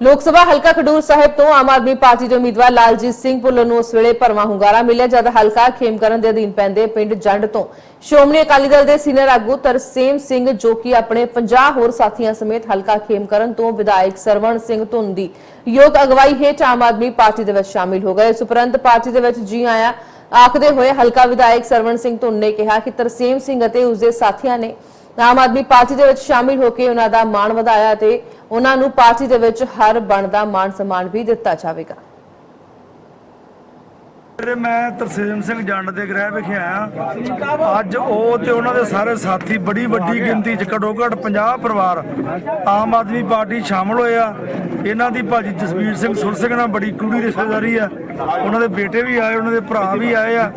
ਲੋਕ ਸਭਾ ਹਲਕਾ ਖਡੂਰ ਸਾਹਿਬ ਤੋਂ ਆਮ ਆਦਮੀ ਪਾਰਟੀ ਦੇ ਉਮੀਦਵਾਰ ਲਾਲਜੀਤ ਸਿੰਘ ਭੁੱਲਰ ਨੂੰ ਉਸ ਵੇਲੇ ਭਰਵਾਂ ਹੁੰਗਾਰਾ ਮਿਲਿਆ, ਜਦ ਹਲਕਾ ਖੇਮਕਰਨ ਦੇ ਅਧੀਨ ਪੈਂਦੇ ਪਿੰਡ ਜੰਡ ਤੋਂ। ਸ਼੍ਰੋਮਣੀ ਅਕਾਲੀ ਦਲ ਦੇ ਸੀਨੀਅਰ ਆਗੂ ਤਰਸੇਮ ਸਿੰਘ, ਜੋ ਕਿ ਆਪਣੇ 50 ਹੋਰ ਸਾਥੀਆਂ ਸਮੇਤ ਹਲਕਾ ਖੇਮਕਰਨ ਤੋਂ ਵਿਧਾਇਕ ਸਰਵਣ ਸਿੰਘ ਧੁੰਨ ਦੀ ਯੋਗ ਅਗਵਾਈ ਹੇਠ ਆਮ ਆਦਮੀ ਪਾਰਟੀ ਦੇ ਵਿੱਚ ਸ਼ਾਮਿਲ ਹੋ ਗਏ। ਇਸ ਉਪਰੰਤ ਪਾਰਟੀ ਦੇ ਵਿੱਚ ਜੀ ਆਇਆ ਆਖਦੇ ਹੋਏ ਹਲਕਾ ਵਿਧਾਇਕ ਸਰਵਣ ਸਿੰਘ ਧੁੰਨ ਨੇ ਕਿਹਾ ਕਿ ਤਰਸੇਮ ਸਿੰਘ ਅਤੇ ਉਸਦੇ ਸਾਥੀਆਂ ਨੇ ਆਮ ਆਦਮੀ ਪਾਰਟੀ ਦੇ ਵਿੱਚ ਸ਼ਾਮਿਲ ਹੋ ਕੇ ਉਹਨਾਂ ਦਾ ਮਾਣ ਵਧਾਇਆ ਤੇ ਉਹਨਾਂ ਨੂੰ ਪਾਰਟੀ ਦੇ ਵਿੱਚ ਹਰ ਬਣਦਾ ਮਾਨ ਸਨਮਾਨ ਵੀ ਦਿੱਤਾ ਜਾਵੇਗਾ। ਮੈਂ ਤਰਸੇਮ ਸਿੰਘ ਜੰਡ ਦੇ ਗ੍ਰਹਿ ਵਿਖੇ ਆਇਆ। ਅੱਜ ਉਹ ਤੇ ਉਹਨਾਂ ਦੇ ਸਾਰੇ ਸਾਥੀ ਬੜੀ ਵੱਡੀ ਗਿਣਤੀ ਚ ਘੱਟੋ ਘੱਟ 50 ਪਰਿਵਾਰ ਆਮ ਆਦਮੀ ਪਾਰਟੀ ਸ਼ਾਮਲ ਹੋਏ ਆ। ਇਹਨਾਂ ਦੀ ਭਾਜੀ ਜਸਵੀਰ ਸਿੰਘ ਸੁਰ ਸਿੰਘ ਨਾਲ ਬੜੀ ਕੂੜੀ ਰਿਸ਼ਤੇਦਾਰੀ ਆ। ਉਹਨਾਂ ਦੇ ਬੇਟੇ ਵੀ ਆਏ, ਉਹਨਾਂ ਦੇ ਭਰਾ ਵੀ ਆਏ ਆ।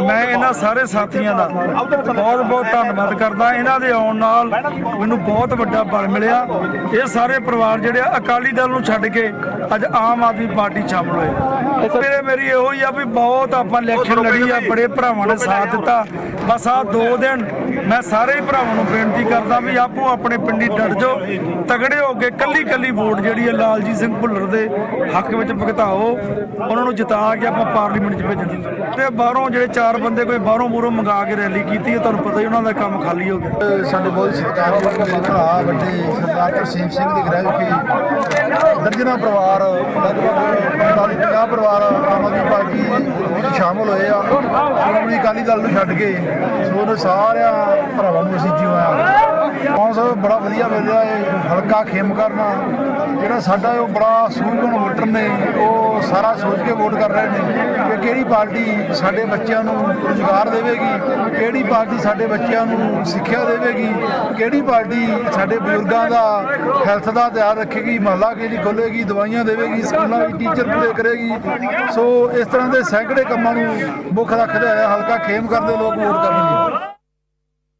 ਮੈਂ ਇਹਨਾਂ ਸਾਰੇ ਸਾਥੀਆਂ ਦਾ ਬਹੁਤ ਬਹੁਤ ਧੰਨਵਾਦ ਕਰਦਾ। ਇਹਨਾਂ ਦੇ ਆਉਣ ਨਾਲ ਮੈਨੂੰ ਬਹੁਤ ਵੱਡਾ ਬਲ ਮਿਲਿਆ। ਇਹ ਸਾਰੇ ਪਰਿਵਾਰ ਜਿਹੜੇ ਅਕਾਲੀ ਦਲ ਨੂੰ ਛੱਡ ਕੇ ਅੱਜ ਆਮ ਆਦਮੀ ਪਾਰਟੀ ਸ਼ਾਮਲ ਹੋਏ। ਮੇਰੇ ਮੇਰੀ ਇਹੋ ਹੀ ਆ ਵੀ ਬਹੁਤ ਆਪਾਂ ਇਲੈਕਸ਼ਨ ਲੜੀ ਆ, ਬੜੇ ਭਰਾਵਾਂ ਨੇ ਸਾਥ ਦਿੱਤਾ। ਬਸ ਆ ਦੋ ਦਿਨ ਮੈਂ ਸਾਰੇ ਹੀ ਭਰਾਵਾਂ ਨੂੰ ਬੇਨਤੀ ਕਰਦਾ ਵੀ ਆਪੋ ਆਪਣੇ ਪਿੰਡੀ ਡਟ ਜਾਓ, ਤਗੜੇ ਹੋ ਕੇ ਕੱਲੀ ਕੱਲੀ ਵੋਟ ਜਿਹੜੀ ਹੈ ਲਾਲਜੀਤ ਸਿੰਘ ਭੁੱਲਰ ਦੇ ਹੱਕ ਵਿੱਚ ਭੁਗਤਾਓ। ਉਹਨਾਂ ਨੂੰ ਜਿਤਾ ਕੇ ਆਪਾਂ ਪਾਰਲੀਮੈਂਟ 'ਚ ਭੇਜਣਾ ਤੇ ਬਾਹਰੋਂ ਜਿਹੜੇ ਚਾਰ ਬੰਦੇ ਕੋਈ ਬਾਹਰੋਂ ਮੂਰੋਂ ਮੰਗਾ ਕੇ ਰੈਲੀ ਕੀਤੀ ਹੈ, ਤੁਹਾਨੂੰ ਪਤਾ ਹੀ ਉਹਨਾਂ ਦਾ ਕੰਮ ਖਾਲੀ ਹੋ ਗਿਆ। ਸਾਡੇ ਬਹੁਤ ਸਤਿਕਾਰਯੋਗ ਭਰਾ, ਵੱਡੇ ਸਰਦਾਰ ਤਰਸੀਮ ਸਿੰਘ ਦੀ ਗ੍ਰਹਿ ਵਿਖੇ ਦਰਜਨਾਂ ਪਰਿਵਾਰ, ਲਗਭਗ 50 ਪਰਿਵਾਰ ਆਮ ਆਦਮੀ ਪਾਰਟੀ ਵਿੱਚ ਸ਼ਾਮਲ ਹੋਏ ਆ। ਸ਼੍ਰੋਮਣੀ ਅਕਾਲੀ ਦਲ ਨੂੰ ਛੱਡ ਕੇ ਸੋ ਉਹਨਾਂ ਸਾਰਿਆਂ ਭਰਾਵਾਂ ਨੂੰ ਅਸੀਂ ਜਿਵਾਇਆ ਕੌਣ ਸਾਹਿਬ ਬੜਾ ਵਧੀਆ ਮਿਲ ਰਿਹਾ ਹੈ ਹਲਕਾ ਖੇਮ ਕਰਨਾ ਜਿਹੜਾ ਸਾਡਾ ਉਹ ਬੜਾ ਸੂਝਵਾਨ ਵੋਟਰ ਨੇ, ਉਹ ਸਾਰਾ ਸੋਚ ਕੇ ਵੋਟ ਕਰ ਰਹੇ ਨੇ ਕਿ ਕਿਹੜੀ ਪਾਰਟੀ ਸਾਡੇ ਬੱਚਿਆਂ ਨੂੰ ਰੁਜ਼ਗਾਰ ਦੇਵੇਗੀ, ਕਿਹੜੀ ਪਾਰਟੀ ਸਾਡੇ ਬੱਚਿਆਂ ਨੂੰ ਸਿੱਖਿਆ ਦੇਵੇਗੀ, ਕਿਹੜੀ ਪਾਰਟੀ ਸਾਡੇ ਬਜ਼ੁਰਗਾਂ ਦਾ ਹੈਲਥ ਦਾ ਧਿਆਨ ਰੱਖੇਗੀ, ਮਹੱਲਾ ਕਿਹੜੀ ਖੋਲੇਗੀ ਦਵਾਈਆਂ ਦੇਵੇਗੀ, ਸਕੂਲਾਂ ਵਿੱਚ ਟੀਚਰ ਪੂਰੇ ਕਰੇਗੀ। ਸੋ ਇਸ ਤਰ੍ਹਾਂ ਦੇ ਸੈਂਕੜੇ ਕੰਮਾਂ ਨੂੰ ਮੁੱਖ ਰੱਖਦੇ ਹੋਏ ਹਲਕਾ ਖੇਮ ਕਰਦੇ ਲੋਕ ਵੋਟ ਕਰਨਗੇ।